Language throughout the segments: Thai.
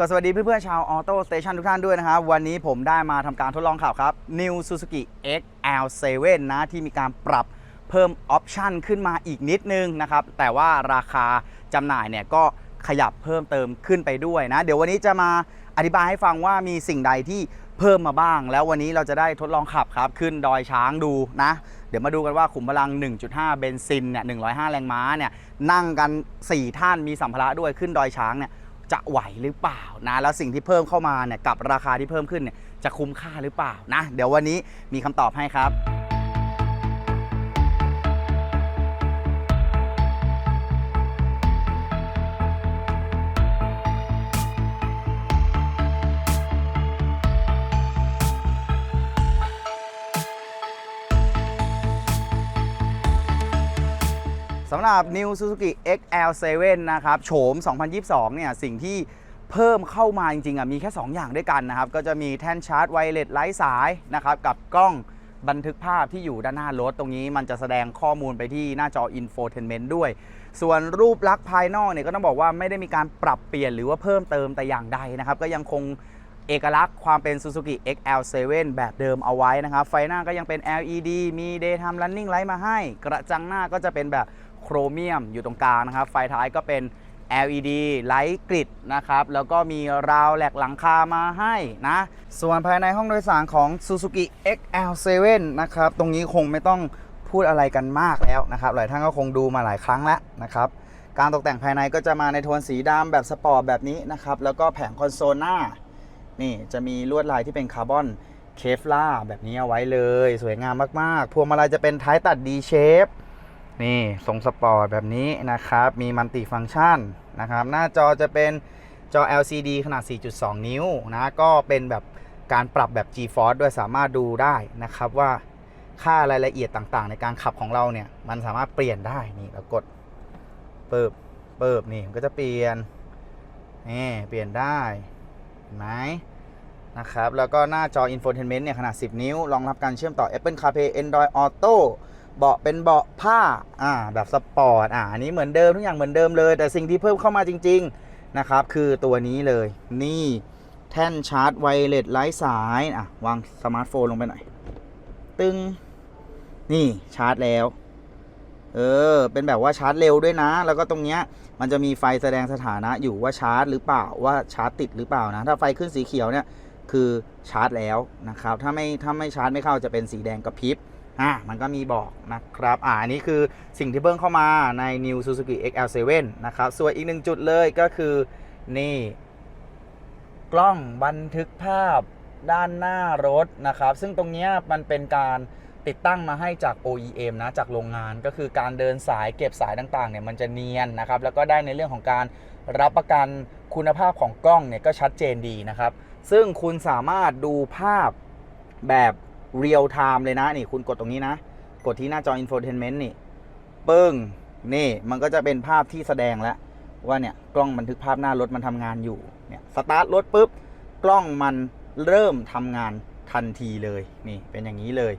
ก็สวัสดีเพื่อนๆชาวออโต้สเตชันทุกท่านด้วยนะครับ วันนี้ผมได้มาทำการทดลองขับครับ New Suzuki XL7 นะที่มีการปรับเพิ่มออปชันขึ้นมาอีกนิดนึงนะครับ แต่ว่าราคาจำหน่ายเนี่ยก็ขยับเพิ่มเติมขึ้นไปด้วยนะ เดี๋ยววันนี้จะมาอธิบายให้ฟังว่ามีสิ่งใดที่เพิ่มมาบ้าง แล้ววันนี้เราจะได้ทดลองขับครับ ขึ้นดอยช้างดูนะ เดี๋ยวมาดูกันว่าขุมพลัง 1.5 เบนซินเนี่ย105 แรงม้าเนี่ยนั่งกัน 4 ท่านมีสัมภาระด้วยขึ้นดอยช้างเนี่ย จะไหวหรือเปล่านะแล้วสิ่งที่เพิ่มเข้ามาเนี่ยกับราคาที่เพิ่มขึ้นเนี่ยจะคุ้มค่าหรือเปล่านะ เดี๋ยววันนี้มีคำตอบให้ครับ หรับ New Suzuki XL7 นะครับโฉม 2022 เนี่ย สิ่งที่เพิ่มเข้ามาจริงๆอะมีแค่ 2 อย่างด้วยกันนะครับ ก็จะมีแท่นชาร์จไวเลสไร้สายนะครับ กับกล้องบันทึกภาพที่อยู่ด้านหน้ารถตรงนี้มันจะแสดงข้อมูลไปที่หน้าจอ Infotainment ด้วย ส่วนรูปลักษณ์ภายนอกเนี่ยก็ต้องบอกว่าไม่ได้มีการปรับเปลี่ยนหรือว่าเพิ่มเติมแต่อย่างใดนะครับ ก็ยังคงเอกลักษณ์ความเป็น Suzuki XL7 แบบเดิมเอาไว้นะครับ ไฟหน้าก็ยังเป็น LED มี Daytime Running Light มาให้ กระจังหน้าก็จะเป็นแบบ โครเมียมอยู่ตรงกลางนะครับ ไฟท้ายก็เป็น LED ไลท์กริดนะครับ แล้วก็มีราวแหลกหลังคามาให้นะ ส่วนภายในห้องโดยสารของ Suzuki XL7 นะครับ ตรงนี้คงไม่ต้องพูดอะไรกันมากแล้วนะครับ หลายท่านก็คงดูมาหลายครั้งแล้วนะครับ การตกแต่งภายในก็จะมาในโทนสีดำแบบสปอร์ตแบบนี้นะครับ แล้วก็แผงคอนโซลหน้า นี่จะมีลวดลายที่เป็นคาร์บอนเคฟลาแบบนี้เอาไว้เลย สวยงามมากๆ พวงมาลัยจะเป็นท้ายตัด D shape นี่ทรงสปอร์ตแบบนี้นะครับ มีมัลติฟังก์ชันนะครับ หน้าจอจะเป็นจอ LCD ขนาด 4.2 นิ้วนะ ก็เป็นแบบการปรับแบบ GeForce ด้วยสามารถดูได้นะครับว่าค่ารายละเอียดต่างๆ ในการขับของเราเนี่ย มันสามารถเปลี่ยนได้ นี่เรากดเปิบเปิบนี่มันก็จะเปลี่ยนนี่เปลี่ยนได้เห็นไหมนะครับ แล้วก็หน้าจอ Infotainment เนี่ย ขนาด 10 นิ้ว รองรับการเชื่อมต่อ Apple CarPlay Android Auto เบาะเป็นเบาะผ้าอ่าแบบสปอร์ตอ่าอันนี้เหมือนเดิมทุกอย่างเหมือนเดิมเลย แต่สิ่งที่เพิ่มเข้ามาจริง ๆนะครับ คือตัวนี้เลย นี่แท่นชาร์จไวเลสไร้สายอะวางสมาร์ทโฟนลงไปหน่อย ตึงนี่ชาร์จแล้ว เออ เป็นแบบว่าชาร์จเร็วด้วยนะ แล้วก็ตรงเนี้ยมันจะมีไฟแสดงสถานะอยู่ว่าชาร์จหรือเปล่าว่าชาร์จติดหรือเปล่านะ ถ้าไฟขึ้นสีเขียวเนี่ยคือชาร์จแล้วนะครับ ถ้าไม่ถ้าไม่ชาร์จไม่เข้าจะเป็นสีแดงกระพริบ อะมันก็มีบอกนะครับอ่าอันนี้คือสิ่งที่เพิ่มเข้ามาใน New Suzuki XL7 นะครับส่วนอีกหนึ่งจุดเลยก็คือนี่ กล้องบันทึกภาพด้านหน้ารถนะครับ ซึ่งตรงนี้มันเป็นการติดตั้งมาให้จาก OEM นะจากโรงงานก็คือการเดินสายเก็บสายต่างๆเนี่ยมันจะเนียนนะครับ แล้วก็ได้ในเรื่องของการรับประกันคุณภาพของกล้องเนี่ยก็ชัดเจนดีนะครับ ซึ่งคุณสามารถดูภาพแบบ เรียลไทม์เลยนะนี่คุณกดตรงนี้นะ กดที่หน้าจอ Infotainment นี่ปึ้งนี่มันก็จะเป็นภาพที่แสดงแล้ว ว่าเนี่ยกล้องบันทึกภาพหน้ารถมันทำงานอยู่เนี่ยสตาร์ทรถปุ๊บ กล้องมันเริ่มทำงานทันทีเลยนี่เป็นอย่างนี้เลย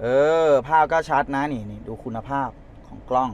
เออ ภาพก็ชัดนะนี่นี่ดูคุณภาพของกล้อง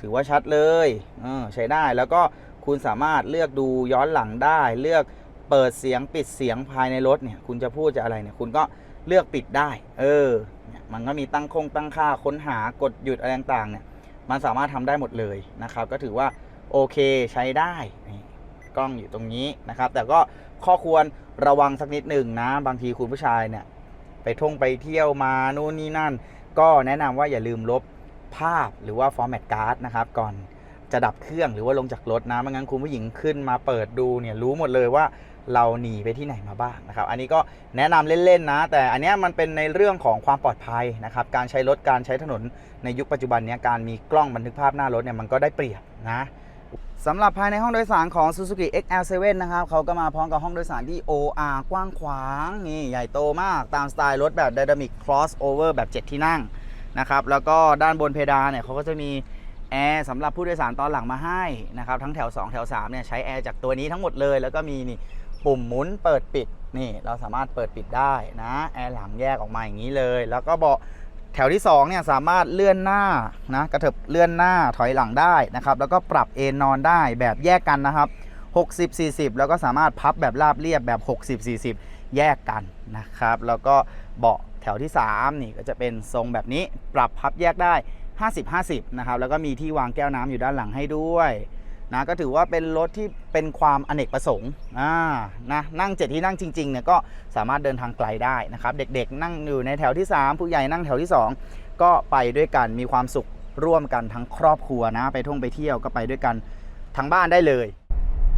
ถือว่าชัดเลยเออใช้ได้แล้วก็คุณสามารถเลือกดูย้อนหลังได้ เลือกเปิดเสียงปิดเสียงภายในรถเนี่ย คุณจะพูดจะอะไรเนี่ย คุณก็ เลือกปิดได้ เออเนี่ยมันก็มีตั้งคงตั้งค่าค้นหากดหยุดอะไรต่างๆ เนี่ย มันสามารถทำได้หมดเลยนะครับ ก็ถือว่าโอเคใช้ได้กล้องอยู่ตรงนี้นะครับ แต่ก็ข้อควรระวังสักนิดหนึ่งนะ บางทีคุณผู้ชายเนี่ย ไปท่องไปเที่ยวมานู่นนี่นั่น ก็แนะนำว่าอย่าลืมลบภาพหรือว่าฟอร์แมตการ์ดนะครับ ก่อนจะดับเครื่องหรือว่าลงจากรถนะ ไม่งั้นคุณผู้หญิงขึ้นมาเปิดดูเนี่ยรู้หมดเลยว่า เราหนีไปที่ไหนมาบ้างนะครับ อันนี้ก็แนะนำเล่นๆนะ แต่อันนี้มันเป็นในเรื่องของความปลอดภัยนะครับ การใช้รถ การใช้ถนนในยุคปัจจุบันนี้การมีกล้องบันทึกภาพหน้ารถเนี่ยมันก็ได้เปรียบนะสำหรับภายในห้องโดยสารของ Suzuki XL7 นะครับเขาก็มาพร้อมกับห้องโดยสารที่ OR กว้างขวางนี่ใหญ่โตมากตามสไตล์รถแบบ Dynamic Crossover แบบ 7 ที่นั่งนะครับแล้วก็ด้านบนเพดานเนี่ยเขาก็จะมีแอร์สำหรับผู้โดยสารตอนหลังมาให้นะครับทั้งแถว 2 แถว3เนี่ยใช้แอร์จากตัวนี้ทั้งหมดเลย แล้วก็มีนี่ ปุ่มหมุนเปิดปิดนี่เราสามารถเปิดปิดได้นะแอร์หลังแยกออกมาอย่างนี้เลย แล้วก็เบาะแถวที่2เนี่ยสามารถเลื่อนหน้านะกระเถิบเลื่อนหน้าถอยหลังได้นะครับ แล้วก็ปรับเอนนอนได้แบบแยกกันนะครับ 60 40 แล้วก็สามารถพับแบบราบเรียบแบบ 60 40 แยกกันนะครับ แล้วก็เบาะแถวที่ 3 นี่ก็จะเป็นทรงแบบนี้ปรับพับแยกได้ 50 50 นะครับ แล้วก็มีที่วางแก้วน้ำอยู่ด้านหลังให้ด้วย นะก็ถือว่าเป็นรถที่เป็นความอเนกประสงค์อ่านะนั่งเจ็ดที่นั่งจริงๆเนี่ยก็สามารถเดินทางไกลได้นะครับเด็กๆ นั่งอยู่ในแถวที่ 3 ผู้ใหญ่นั่งแถวที่ 2 ก็ไปด้วยกันมีความสุขร่วมกันทั้งครอบครัวนะไปท่องไปเที่ยวก็ไปด้วยกันทั้งบ้านได้เลย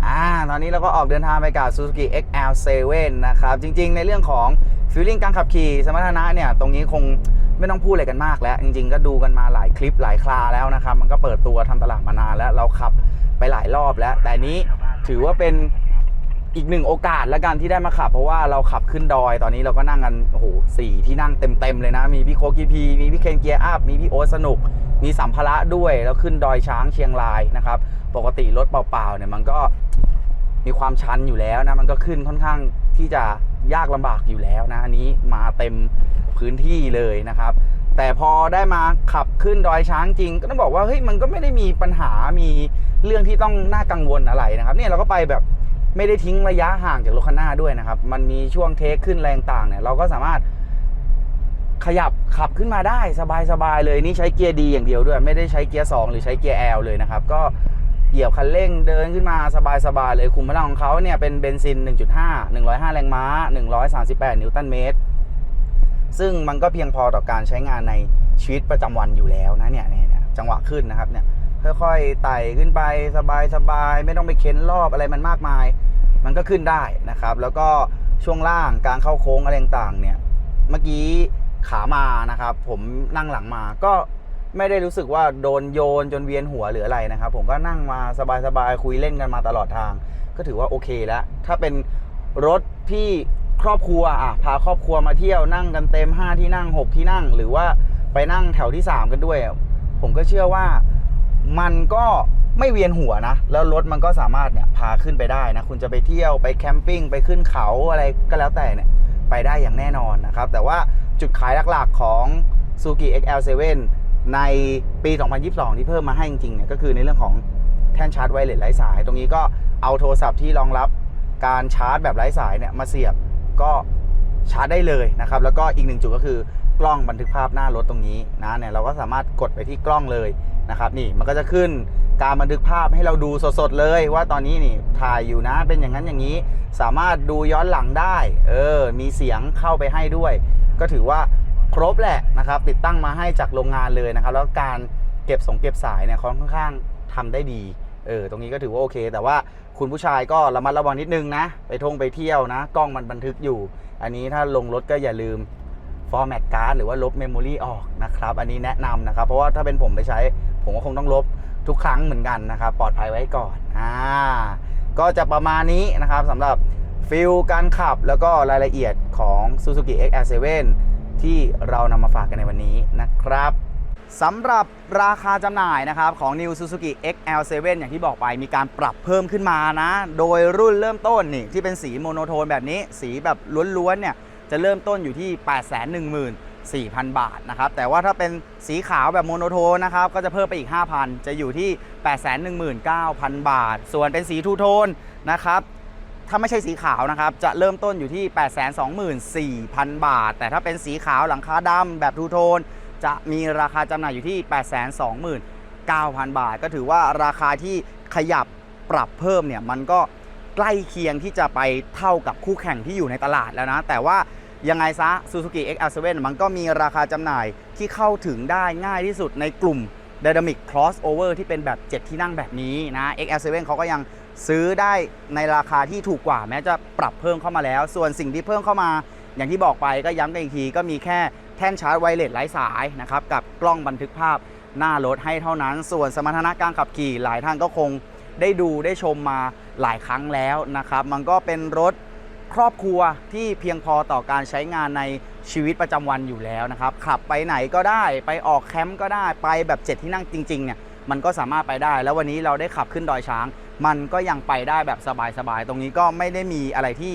อ่าตอนนี้เราก็ออกเดินทางไปกับ Suzuki XL7 นะครับจริงๆ ในเรื่องของฟีลลิ่งการขับขี่สมรรถนะเนี่ยตรงนี้คงไม่ต้องพูดอะไรกันมากแล้ว จริงๆ ก็ดูกันมาหลายคลิปหลายคลาแล้วนะครับ มันก็เปิดตัวทำตลาดมานานแล้วเราขับ ไปหลายรอบแล้ว แต่นี้ถือว่าเป็นอีกหนึ่งโอกาสละกันที่ได้มาขับ เพราะว่าเราขับขึ้นดอยตอนนี้เราก็นั่งกันโอ้โหสี่ที่นั่งเต็มๆเลยนะ มีพี่โคกีพีมีพี่เคนเกียร์อัพมีพี่โอตสนุก มีสัมภาระด้วยแล้วขึ้นดอยช้างเชียงรายนะครับ ปกติรถเปล่าๆเนี่ยมันก็มีความชันอยู่แล้วนะมันก็ขึ้นค่อนข้างที่จะยากลำบากอยู่แล้วนะอันนี้มาเต็มพื้นที่เลยนะครับ แต่พอได้มาขับขึ้นดอยช้างจริง ก็ต้องบอกว่าเฮ้ยมันก็ไม่ได้มีปัญหามี เรื่องที่ต้องน่ากังวลอะไรนะครับเนี่ยเราก็ไปแบบไม่ได้ทิ้งระยะห่างจากรถคันหน้าด้วยนะครับ มันมีช่วงเทคขึ้นแรงต่างเนี่ย เราก็สามารถขยับขับขึ้นมาได้สบายๆเลยนี่ใช้เกียร์ดีอย่างเดียวด้วย ไม่ได้ใช้เกียร์ 2 หรือใช้เกียร์ L เลยนะครับ ก็เหยียบคันเร่งเดินขึ้นมาสบายๆเลยคุมพลังของเขาเนี่ยเป็นเบนซิน 1.5 105 แรงม้า 138 นิวตันเมตร ซึ่งมันก็เพียงพอต่อการใช้งานในชีวิตประจำวันอยู่แล้วนะเนี่ยเนี่ยจังหวะขึ้นนะครับเนี่ย ค่อยๆไต่ขึ้นไปสบายๆไม่ต้องไปเค้นรอบอะไรมันมากมาย มันก็ขึ้นได้นะครับ แล้วก็ช่วงล่างการเข้าโค้งอะไรต่างๆเนี่ยเมื่อกี้ขามานะครับ ผมนั่งหลังมาก็ไม่ได้รู้สึกว่าโดนโยนจนเวียนหัวหรืออะไรนะครับ ผมก็นั่งมาสบายๆคุยเล่นกันมาตลอดทาง ก็ถือว่าโอเคแล้ว ถ้าเป็นรถที่ครอบครัวอะพาครอบครัวมาเที่ยวนั่งกันเต็ม 5 ที่นั่ง 6 ที่นั่ง หรือว่าไปนั่งแถวที่ 3 กันด้วย ผมก็เชื่อว่า มันก็ไม่เวียนหัวนะ แล้วรถมันก็สามารถเนี่ยพาขึ้นไปได้นะ คุณจะไปเที่ยวไปแคมปิ้งไปขึ้นเขาอะไรก็แล้วแต่เนี่ย ไปได้อย่างแน่นอนนะครับ แต่ว่าจุดขายหลักๆของ Suzuki XL7 ในปี 2022 ที่เพิ่มมาให้จริงๆเนี่ยก็คือในเรื่องของแท่นชาร์จไวเลสไร้สาย ตรงนี้ก็เอาโทรศัพท์ที่รองรับการชาร์จแบบไร้สายเนี่ยมาเสียบก็ชาร์จได้เลยนะครับ แล้วก็อีกหนึ่งจุดก็คือกล้องบันทึกภาพหน้ารถตรงนี้นะเนี่ยเราก็สามารถกดไปที่กล้องเลย นะครับนี่มันก็จะขึ้นการบันทึกภาพให้เราดูสดๆเลย ว่าตอนนี้นี่ถ่ายอยู่นะเป็นอย่างนั้นอย่างนี้ สามารถดูย้อนหลังได้ เออ มีเสียงเข้าไปให้ด้วย ก็ถือว่าครบแหละนะครับ ติดตั้งมาให้จากโรงงานเลยนะครับ แล้วการเก็บสงเก็บสายเนี่ยค่อนข้างทำได้ดี เออ ตรงนี้ก็ถือว่าโอเค แต่ว่าคุณผู้ชายก็ระมัดระวังนิดนึงนะ ไปท่องไปเที่ยวนะ กล้องมันบันทึกอยู่ อันนี้ถ้าลงรถก็อย่าลืม format card หรือว่าลบ memory ออกนะครับ อันนี้แนะนำนะครับ เพราะว่าถ้าเป็นผมไปใช้ ผมก็คงต้องลบทุกครั้งเหมือนกันนะครับ ปลอดภัยไว้ก่อนอ่าก็จะประมาณนี้นะครับสำหรับฟิลการขับแล้วก็รายละเอียดของ Suzuki XR7 ที่เรานำมาฝากกันในวันนี้นะครับสำหรับราคาจำหน่ายนะครับของ New Suzuki XL7 อย่างที่บอกไปมีการปรับเพิ่มขึ้นมานะ โดยรุ่นเริ่มต้นนี่ที่เป็นสีโมโนโทนแบบนี้ สีแบบล้วนๆเนี่ยจะเริ่มต้นอยู่ที่ 8 1 0 0 0 4,000 บาทนะครับ แต่ว่าถ้าเป็นสีขาวแบบโมโนโทนนะครับ ก็จะเพิ่มไปอีก 5,000 จะอยู่ที่ 819,000 บาท ส่วนเป็นสีทูโทนนะครับ ถ้าไม่ใช่สีขาวนะครับ จะเริ่มต้นอยู่ที่ 824,000 บาท แต่ถ้าเป็นสีขาวหลังคาดำแบบทูโทน จะมีราคาจำหน่ายอยู่ที่ 829,000 บาท ก็ถือว่าราคาที่ขยับปรับเพิ่มเนี่ยมันก็ใกล้เคียงที่จะไปเท่ากับคู่แข่งที่อยู่ในตลาดแล้วนะ แต่ว่า ยังไงซะ Suzuki XL7 มันก็มีราคาจำหน่ายที่เข้าถึงได้ง่ายที่สุดในกลุ่ม Dynamic Crossover ที่เป็นแบบ 7 ที่นั่งแบบนี้นะ XL7 เขาก็ยังซื้อได้ในราคาที่ถูกกว่าแม้จะปรับเพิ่มเข้ามาแล้ว ส่วนสิ่งที่เพิ่มเข้ามา อย่างที่บอกไปก็ย้ำกันอีกทีก็มีแค่แท่นชาร์จไวเลสไร้สายนะครับกับกล้องบันทึกภาพหน้ารถให้เท่านั้น ส่วนสมรรถนะการขับขี่หลายท่านก็คงได้ดูได้ชมมาหลายครั้งแล้วนะครับ มันก็เป็นรถ ครอบครัวที่เพียงพอต่อการใช้งานในชีวิตประจำวันอยู่แล้วนะครับขับไปไหนก็ได้ไปออกแคมป์ก็ได้ไปแบบเจ็ดที่นั่งจริงๆเนี่ยมันก็สามารถไปได้ แล้ววันนี้เราได้ขับขึ้นดอยช้าง มันก็ยังไปได้แบบสบายๆตรงนี้ก็ไม่ได้มีอะไรที่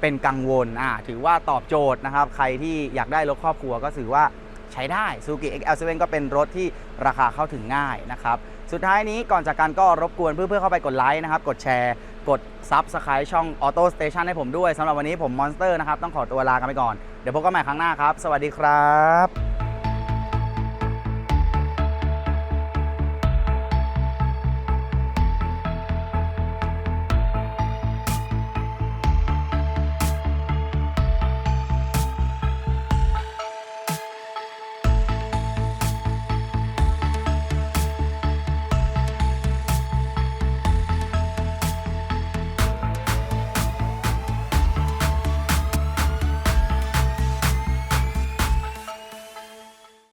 เป็นกังวลอ่าถือว่าตอบโจทย์นะครับ ใครที่อยากได้รถครอบครัวก็ถือว่าใช้ได้ Suzuki XL7 ก็เป็นรถที่ราคาเข้าถึงง่ายนะครับ สุดท้ายนี้ก่อนจากกันก็รบกวนเพื่อนๆเข้าไปกดไลค์นะครับ กดแชร์ กด Subscribe ช่อง Auto Station ให้ผมด้วยสำหรับวันนี้ผมมอนสเตอร์นะครับ ต้องขอตัวลากันไปก่อน เดี๋ยวพบกันใหม่ครั้งหน้าครับ สวัสดีครับ